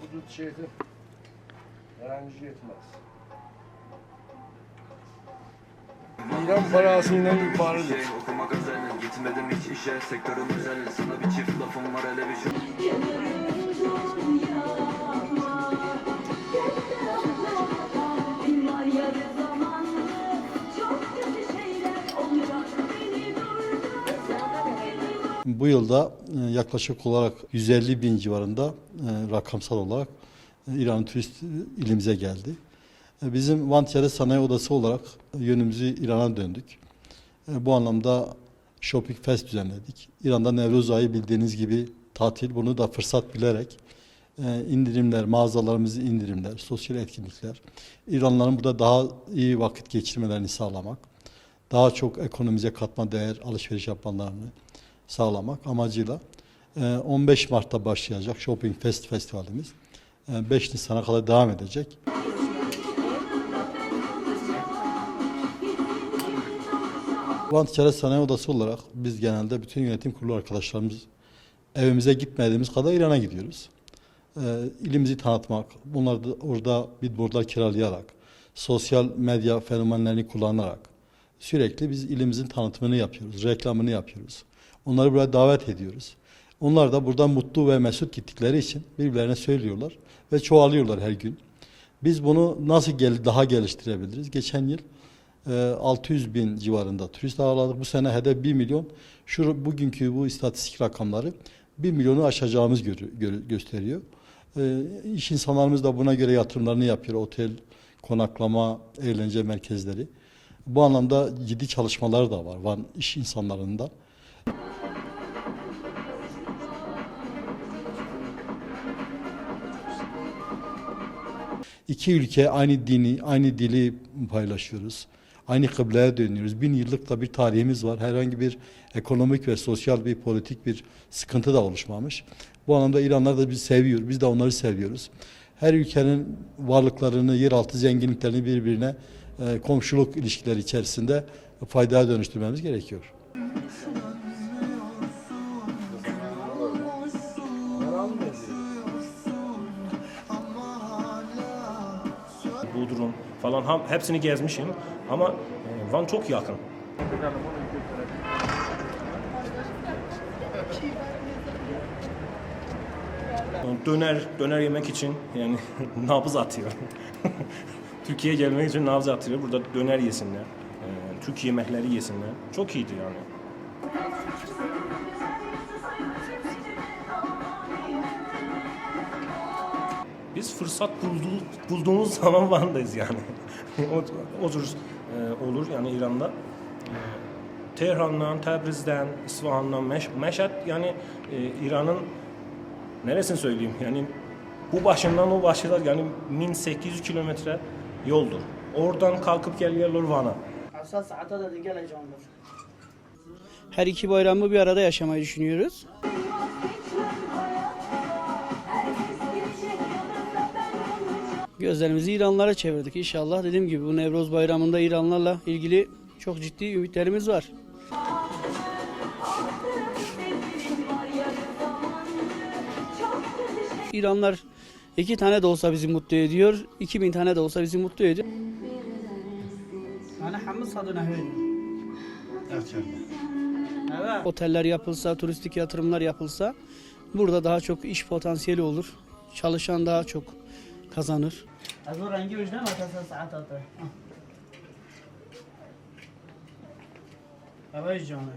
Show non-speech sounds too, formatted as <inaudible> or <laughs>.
Hudut şeydi. Herhangi yetmez. İran parasından yukarıdır. Şey, okumak özel, gitmedim hiç işe Sektörüm özel, sana bir çift lafım var hele bir Bu yılda e, yaklaşık olarak 150 bin civarında e, rakamsal olarak e, İran turist ilimize geldi. Bizim Van Ticaret Sanayi Odası olarak yönümüzü İran'a döndük. Bu anlamda Shopping Fest düzenledik. İran'da Nevruz ayı bildiğiniz gibi tatil. Bunu da fırsat bilerek e, indirimler, mağazalarımızı indirimler, sosyal etkinlikler, İranlıların burada daha iyi vakit geçirmelerini sağlamak, daha çok ekonomize katma değer alışveriş yapmalarını sağlamak amacıyla e, 15 Mart'ta başlayacak Shopping Fest festivalimiz e, 5 Nisan'a kadar devam edecek. Van Ticaret Sanayi Odası olarak biz genelde bütün yönetim kurulu arkadaşlarımız evimize gitmediğimiz kadar İran'a gidiyoruz. Ee, ilimizi tanıtmak, bunları da orada billboardlar kiralayarak, sosyal medya fenomenlerini kullanarak sürekli biz ilimizin tanıtımını yapıyoruz, reklamını yapıyoruz. Onları buraya davet ediyoruz. Onlar da buradan mutlu ve mesut gittikleri için birbirlerine söylüyorlar ve çoğalıyorlar her gün. Biz bunu nasıl gel daha geliştirebiliriz? Geçen yıl e, 600 bin civarında turist ağırladık. Bu sene hedef 1 milyon. Şu bugünkü bu istatistik rakamları 1 milyonu aşacağımız görü- görü- gösteriyor. E, iş insanlarımız da buna göre yatırımlarını yapıyor. Otel, konaklama, eğlence merkezleri. Bu anlamda ciddi çalışmalar da var Van iş insanlarında. İki ülke aynı dini, aynı dili paylaşıyoruz. Aynı kıbleye dönüyoruz. Bin yıllık da bir tarihimiz var. Herhangi bir ekonomik ve sosyal bir politik bir sıkıntı da oluşmamış. Bu anlamda İranlar da bizi seviyor. Biz de onları seviyoruz. Her ülkenin varlıklarını, yeraltı zenginliklerini birbirine e, komşuluk ilişkileri içerisinde faydaya dönüştürmemiz gerekiyor. Bodrum falan ham, hepsini gezmişim ama e, Van çok yakın. Döner döner yemek için yani <laughs> nabız atıyor. <laughs> Türkiye'ye gelmek için nabız atıyor. Burada döner yesinler. e, Türk yemekleri yesinler. Çok iyiydi yani. Biz fırsat bulduğu, bulduğumuz <laughs> zaman Van'dayız yani. <laughs> o, o tür e, olur yani İran'da. E, Tehran'dan, Təbriz'den, İsfahan'dan, Meş, Meşhed yani e, İran'ın neresini söyleyeyim yani bu başından o başına yani 1800 kilometre yoldur. Oradan kalkıp geliyorlar Van'a. Her iki bayramı bir arada yaşamayı düşünüyoruz. Gözlerimizi İranlara çevirdik inşallah. Dediğim gibi bu Nevroz bayramında İranlarla ilgili çok ciddi ümitlerimiz var. İranlar iki tane de olsa bizi mutlu ediyor. 2000 tane de olsa bizi mutlu ediyor. Oteller yapılsa, turistik yatırımlar yapılsa burada daha çok iş potansiyeli olur. Çalışan daha çok kazanır. Az o rengi vicdan atasa saat atı. Hava vicdanı.